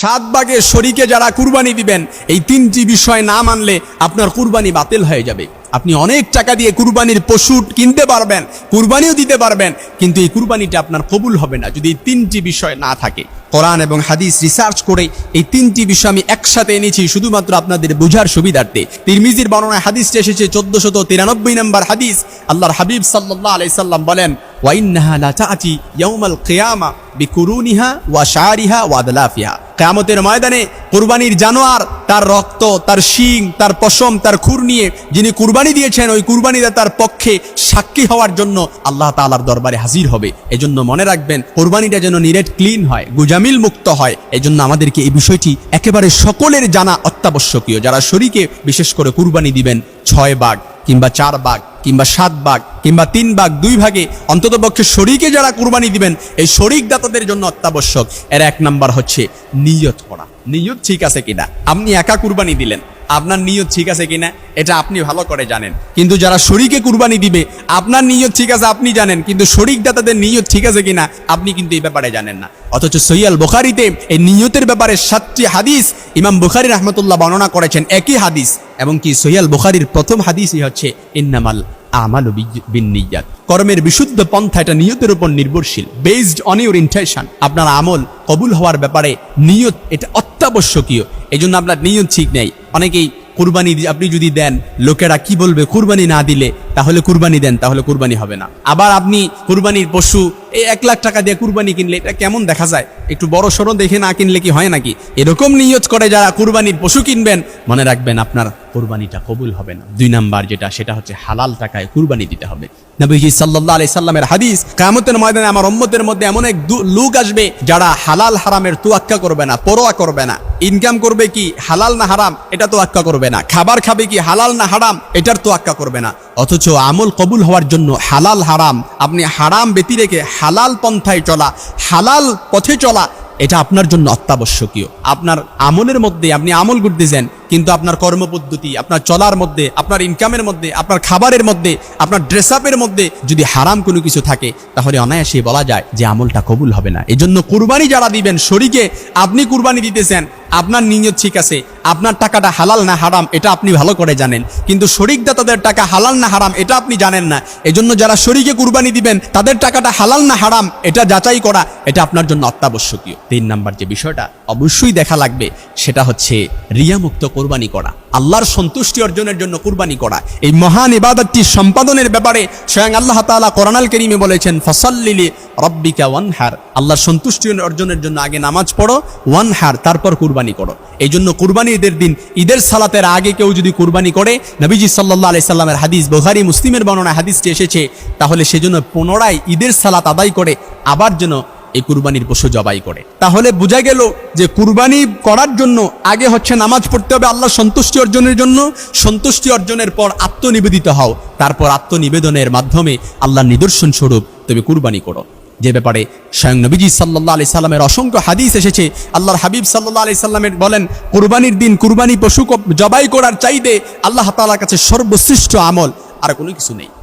সাত ভাগে শরিকে যারা কুরবানি দিবেন, এই তিনটি বিষয় না মানলে আপনার কুরবানি বাতিল হয়ে যাবে। আপনি অনেক টাকা দিয়ে কুরবানির পশু কিনতে পারবেন, কুরবানিও দিতে পারবেন, কিন্তু এই কুরবানিটা আপনার কবুল হবে না যদি এই তিনটি বিষয় না থাকে। কোরআন এবং হাদিস রিসার্চ করে এই তিনটি বিষয় আমি একসাথে এনেছি শুধুমাত্র আপনাদের বোঝার সুবিধার্থে। তিরমিজির বর্ণনায় হাদিসটি এসেছে চোদ্দ শত তিরানব্বই নম্বর হাদিস। আল্লাহর হাবিব সাল্লাহ আলাইসাল্লাম বলেন, ওয়াইন্নাহা লা তাআতি ইয়াউমাল কিয়ামা বিকুরুনিহা ওয়া শারিহা ওয়া আদলাফিহা। কিয়ামতের ময়দানে কুরবানির জানোয়ার তার রক্ত, তার শিং, তার পশম, তার খুর নিয়ে যিনি কুরবানি দিয়েছেন, ওই কুরবানিটা তার পক্ষে সাক্ষী হওয়ার জন্য আল্লাহ তালার দরবারে হাজির হবে। এজন্য মনে রাখবেন, কোরবানিটা যেন নিরেট ক্লিন হয়, গুজামিল মুক্ত হয়। এজন্য আমাদেরকে এই বিষয়টি একেবারে সকলের জানা অত্যাবশ্যকীয়। যারা শরীকে বিশেষ করে কুরবানি দিবেন, ছয় বাঘ কিংবা চার বাঘ কিংবা সাত ভাগ কিংবা তিন ভাগ, দুই ভাগে অন্তত পক্ষে শরীকে যারা কুরবানি দিবেন, এই শরিক দাতাদের জন্য অত্যাবশ্যক। এর এক নাম্বার হচ্ছে নিয়ত করা। নিয়ত ঠিক আছে কিনা? আপনি একা কুরবানি দিলেন। আপনার নিয়ত ঠিক আছে কিনা, এটা আপনি ভালো করে জানেন। কিন্তু যারা শরীকে কুরবানি দিবে, আপনার নিয়ত ঠিক আছে, আপনি জানেন। কিন্তু শরিকদা দাতাদের নিয়ত ঠিক আছে কিনা, আপনি কিন্তু এই ব্যাপারে জানেন না। অথচ সৈয়াল বুখারিতে এই নিয়তের ব্যাপারে সাতটি হাদিস ইমাম বুখারি রহমতুল্লাহ বর্ণনা করেছেন, একই হাদিস। এবং কি সৈয়াল বুখারির প্রথম হাদিসই হচ্ছে, ইন্নামাল আমাল বিনিয়াত কর্মের বিশুদ্ধ পন্থা এটা নিয়তের উপর নির্ভরশীল বেসড অন ইউর ইন্টেনশন আপনার আমল কবুল হওয়ার ব্যাপারে নিয়ত এটা অত্যাবশ্যকীয়। এই জন্য আপনার নিয়ত ঠিক নেই। অনেকেই কুরবানি আপনি যদি দেন, লোকেরা কি বলবে? কুরবানি না দিলে তাহলে কুরবানি দেন, তাহলে কুরবানি হবে না। আবার আপনি কুরবানির পশু, এই এক লাখ টাকা দিয়ে কুরবানি কিনলে, এটা কেমন দেখা যায়? একটু বড় সড়ো দেখে না কিনলে কি হয় নাকি? এরকম নিয়ত করে যারা কুরবানির পশু কিনবেন, মনে রাখবেন আপনার কুরবানিটা কবুল হবে না। দুই নাম্বার যেটা, সেটা হচ্ছে হালাল টাকায় কুরবানি দিতে হবে। নবীজি সাল্লাল্লাহু আলাইহি সাল্লামের হাদিস, কিয়ামতের ময়দানে আমার উম্মতের মধ্যে এমন এক লোক আসবে যারা হালাল হারামের তুয়াক্কা করবে না, পরোয়া করবে না। ইনকাম করবে কি? হালাল না হারাম? এটা তো আক্কা করবে না। খাবার খাবে কি? হালাল না হারাম? এটার তো আক্কা করবে না। অথচ আমল কবুল হওয়ার জন্য হালাল হারাম। আপনি হারাম ব্যতি রেখে হালাল পন্থায় চলা, হালাল পথে চলা, এটা আপনার জন্য অত্যাবশ্যকীয়। আপনার আমলের মধ্যে আপনি আমল করতেছেন কিন্তু আপনার কর্মপদ্ধতি, আপনার চলার মধ্যে, আপনার ইনকামের মধ্যে, আপনার খাবারের মধ্যে, আপনার ড্রেস আপের মধ্যে যদি হারাম কোনো কিছু থাকে, তাহলে অনায়াসে বলা যায় যে আমলটা কবুল হবে না। এজন্য কুরবানি যারা দিবেন, শরীকে আপনি কুরবানি দিতেছেন, আপনার নিয়ত ঠিক আছে, আপনার টাকাটা হালাল না হারাম, এটা আপনি ভালো করে জানেন। কিন্তু শরিক দাতাদের টাকা হালাল না হারাম, এটা আপনি জানেন না। এজন্য যারা শরীকে কুরবানি দিবেন, তাদের টাকাটা হালাল না হারাম, এটা যাচাই করা, এটা আপনার জন্য অত্যাবশ্যকীয়। তিন নাম্বার যে বিষয়টা অবশ্যই দেখা লাগবে। সেটা হচ্ছে রিয়ামুক্ত কোরবানি করা। আল্লাহর সন্তুষ্টি অর্জনের জন্য কুরবানি করা। এই মহান ইবাদতটি সম্পাদনের ব্যাপারে স্বয়ং আল্লাহ তাআলা কোরআনাল করিমে বলেছেন, ফসল্লিলি রব্বিকা ওয়ানহার। আল্লাহর সন্তুষ্টি অর্জনের জন্য আগে নামাজ পড়ো, ওয়ানহার, তারপর কুরবানি করো। এই জন্য কুরবানি ঈদের দিন ঈদের সালাতের আগে কেউ যদি কুরবানি করে, নবীজি সাল্লাহ আলি সাল্লামের হাদিস, বুখারী, মুসলিমের বর্ণনা হাদিসটি এসেছে, তাহলে সেজন্য পুনরায় ঈদের সালাত আদায় করে, আবার যেন এই কুরবানির পশু জবাই করে। তাহলে বোঝা গেল যে কুরবানি করার জন্য আগে হচ্ছে নামাজ পড়তে হবে আল্লাহ সন্তুষ্টি অর্জনের জন্য। সন্তুষ্টি অর্জনের পর আত্মনিবেদিত হও। তারপর আত্মনিবেদনের মাধ্যমে আল্লাহর নিদর্শন স্বরূপ তুমি কুরবানি করো। যে ব্যাপারে স্বয়ং নবীজি সাল্লাহ আলি সাল্লামের অসংখ্য হাদিস এসেছে। আল্লাহর হাবিব সাল্লাহ আলি সাল্লামের বলেন, কুরবানির দিন কুরবানি পশু জবাই করার চাইতে আল্লাহ তাআলার কাছে সর্বশ্রেষ্ঠ আমল, আর কোনো কিছু নেই।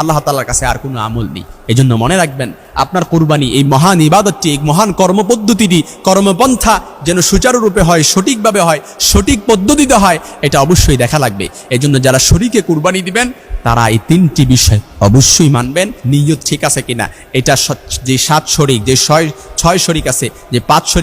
আল্লাহ তাআলার কাছে আর কোনো আমল নেই। এজন্য মনে রাখবেন, আপনার কুরবানি এই মহান ইবাদতটি, এই মহান কর্মপদ্ধতিটি, কর্মপন্থা যেন সুচারুরূপে হয়, সঠিকভাবে হয়, সঠিক পদ্ধতিতে হয়, এটা অবশ্যই দেখা লাগবে। এজন্য যারা শরীকে কুরবানি দিবেন, তারা এই তিনটি বিষয় অবশ্যই মানবেন, নিয়ত ঠিক আছে কিনা। এটা যে সাত শরিক, যে ছয় ছয় শরিক আছে, যে পাঁচ শরিক